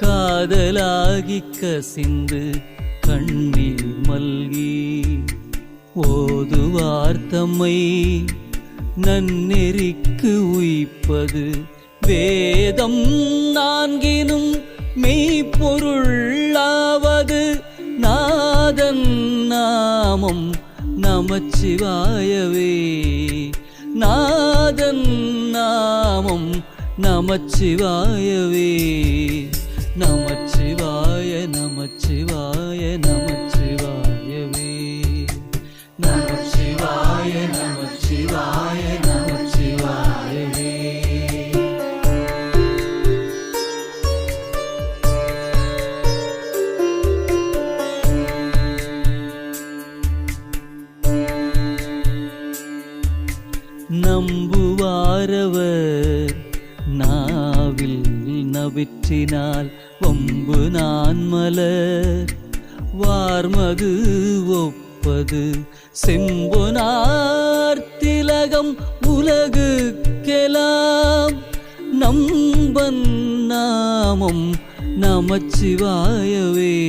காதலாகி கசிந்து கண்ணீர் மல்கி. ஓதுவார்த்தம்மை நன்னெறிக்கு உயிப்பது வேதம் நான்கினும் மெய்ப்பொருளாவது நாதன் நாமம் நமச்சிவாயவே. நாதன் நாமம் நமச்சிவாயவே. நமச்சிவாய நமச்சிவாயவே நமச்சிவாய நமச்சிவாய நமச்சிவாயவே நம்புவாரவர் நாவில் நவிற்றினால் ஒம்பு நான் மலர் வார்மது ஒப்பது. செம்பொனார் திலகம் உலகுக்கெலாம். நம்பன் நாமம் நமச்சிவாயவே.